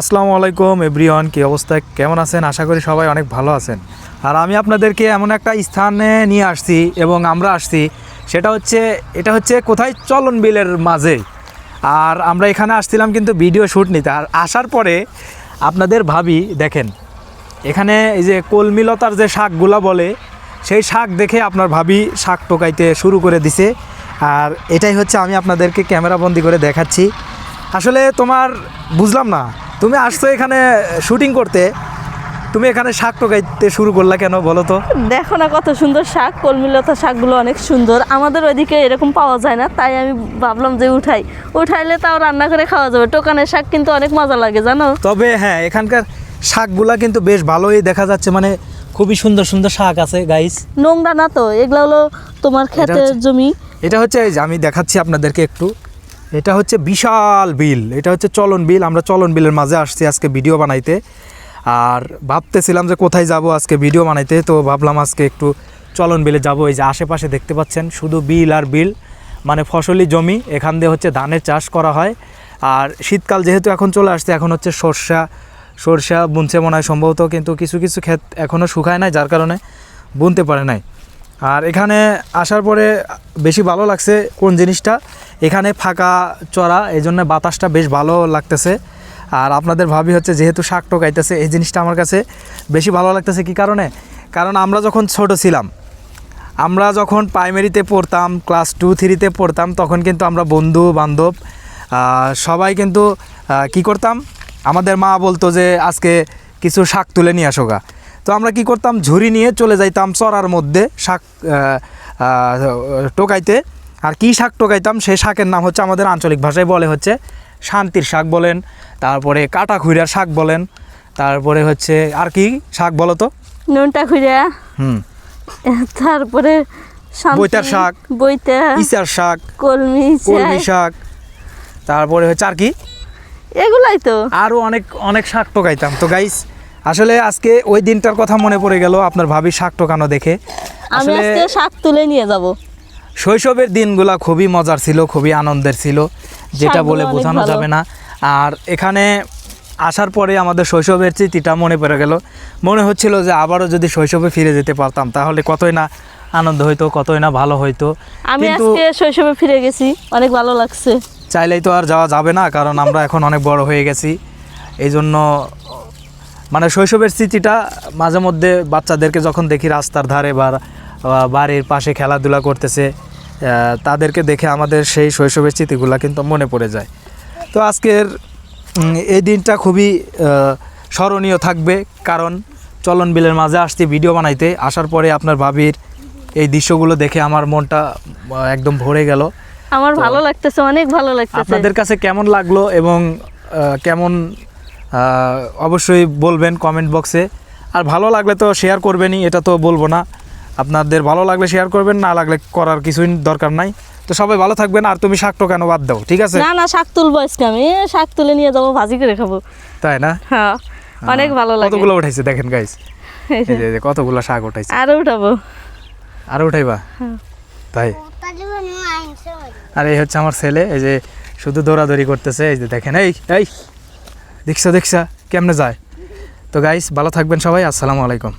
আসসালামু আলাইকুম, এভরিওয়ান, কী অবস্থা? কেমন আছেন? আশা করি সবাই অনেক ভালো আছেন। আর আমি আপনাদেরকে এমন একটা স্থানে নিয়ে আসছি এবং আমরা আসছি। সেটা হচ্ছে, এটা হচ্ছে কোথায়? চলন বিলের মাঝে। আর আমরা এখানে আসছিলাম কিন্তু ভিডিও শ্যুট নিতে। আর আসার পরে আপনাদের ভাবি, দেখেন, এখানে এই যে কলমিলতার যে শাকগুলা বলে, সেই শাক দেখে আপনার ভাবি শাক টোকাইতে শুরু করে দিছে। আর এটাই হচ্ছে আমি আপনাদেরকে ক্যামেরাবন্দি করে দেখাচ্ছি। আসলে তোমার, বুঝলাম না তুমি আসছো এখানে শুটিং করতে তুমি এখানে শাক টোকাইতে শুরু করলা কেন বলো তো? দেখো না কত সুন্দর শাক কলমিলতা শাকগুলো অনেক সুন্দর। আমাদের ওইদিকে এরকম পাওয়া যায় না তাই আমি ভাবলাম যে উঠাই। উঠাইলে তাও রান্না করে খাওয়া যাবে। টোকানের শাক কিন্তু অনেক মজা লাগে জানো? তবে হ্যাঁ এখানকার শাকগুলা কিন্তু বেশ ভালোই দেখা যাচ্ছে মানে খুবই সুন্দর সুন্দর শাক আছে গাইস নোংরা না তো এগুলো হলো তোমার ক্ষেতের জমি। এটা হচ্ছে আমি দেখাচ্ছি আপনাদেরকে একটু। এটা হচ্ছে বিশাল বিল, এটা হচ্ছে চলন বিল, আমরা চলন বিলের মাঝে আসছি আজকে ভিডিও বানাইতে। আর ভাবতেছিলাম যে কোথায় যাব আজকে ভিডিও বানাইতে, তো ভাবলাম আজকে একটু চলন বিলে যাব। এই যে আশেপাশে দেখতে পাচ্ছেন, শুধু বিল আর বিল মানে ফসলি জমি, এখান দিয়ে হচ্ছে ধানের চাষ করা হয়। আর শীতকাল যেহেতু এখন চলে আসছে, এখন হচ্ছে সর্ষা, সরষা বুনছে মনে হয় সম্ভবত, কিন্তু কিছু কিছু ক্ষেত এখনও শুকায় নাই, যার কারণে বুনতে পারে নাই। আর এখানে আসার পরে বেশি ভালো লাগছে কোন জিনিসটা? এখানে ফাঁকা চড়া এই জন্য বাতাসটা বেশ ভালো লাগতেছে। আর আপনাদের ভাবি হচ্ছে যেহেতু শাক টোকাইতেছে এই জিনিসটা আমার কাছে বেশি ভালো লাগতেছে। কি কারণে? কারণ আমরা যখন ছোট ছিলাম, আমরা যখন প্রাইমারিতে পড়তাম ক্লাস টু থ্রিতে পড়তাম, তখন কিন্তু আমরা বন্ধু, বান্ধব সবাই কিন্তু কি করতাম? আমাদের মা বলতো যে, আজকে কিছু শাক তুলে নিয়ে আসো গা তো আমরা কি করতাম? ঝুড়ি নিয়ে চলে যাইতাম চড়ার মধ্যে শাক টোকাইতে। আর কি শাক টোকাইতাম সেই শাকের নাম হচ্ছে আমাদের আঞ্চলিক ভাষায় বলে হচ্ছে শান্তির শাক বলেন তারপরে কাটা খুইরার শাক বলেন তারপরে হচ্ছে আর কি শাক বলো তো? নুনটা খুঁড়া হুম। তারপরে বৈতার শাক, বৈতা ইচার শাক কলমি কলমি শাক, তারপরে হচ্ছে আর কি? এগুলাই তো। আরও অনেক অনেক শাক টোকাইতাম তো গাইস আসলে আজকে ওই দিনটার কথা মনে পড়ে গেল আপনার ভাবি শাক টোকানো দেখে। আমি আসলে আজকে শাক তুলে নিয়ে যাব। শৈশবের দিনগুলা খুবই মজার ছিল খুবই আনন্দের ছিল যেটা বলে বোঝানো যাবে না। আর এখানে আসার পরে আমাদের শৈশবের স্মৃতিটা মনে পড়ে গেল। মনে হচ্ছিল যে আবারও যদি শৈশবে ফিরে যেতে পারতাম তাহলে কতই না আনন্দ হইতো কতই না ভালো হইতো। আমি আজকে শৈশবে ফিরে গেছি অনেক ভালো লাগছে। চাইলেই তো আর যাওয়া যাবে না কারণ আমরা এখন অনেক বড় হয়ে গেছি। এই জন্য মানে শৈশবের স্মৃতিটা মাঝে মধ্যে বাচ্চাদেরকে যখন দেখি রাস্তার ধারে বা বাড়ির পাশে খেলাধুলা করতেছে তাদেরকে দেখে আমাদের সেই শৈশবের স্মৃতিগুলো কিন্তু মনে পড়ে যায়। তো আজকের এই দিনটা খুবই স্মরণীয় থাকবে কারণ চলন বিলের মাঝে আসছি ভিডিও বানাইতে। আসার পরে আপনার ভাবির এই দৃশ্যগুলো দেখে আমার মনটা একদম ভরে গেল। আমার ভালো লাগতেছে অনেক ভালো লাগতেছে। আপনাদের কাছে কেমন লাগল এবং কেমন অবশ্যই বলবেন কমেন্ট বক্সে। আর ভালো লাগলে তো শেয়ার করবেনই এটা তো বলব না। আপনাদের ভালো লাগলে শেয়ার করবেন না লাগলে করার কিছুই দরকার নাই। তো সবাই ভালো থাকবেন আর তুমি শাকটো কেন বাদ দাও ঠিক আছে? না না শাক তুলবো আজকে আমি। শাক তুলে নিয়ে যাব ভাজি করে খাব। তাই না? হ্যাঁ অনেক ভালো লাগে। কতগুলো উঠাইছে দেখেন গাইস এই যে। এই যে কতগুলো শাক উঠাইছে। আরও উঠাবো। আর উঠাইবা? হ্যাঁ। তাই? আর এই হচ্ছে আমার ছেলে এই যে শুধু দৌড়াদৌড়ি করতেছে এই যে দেখেন এই এই দেখছা দেখছা কেমনে যায়? তো গাইস ভালো থাকবেন সবাই আসসালামু আলাইকুম।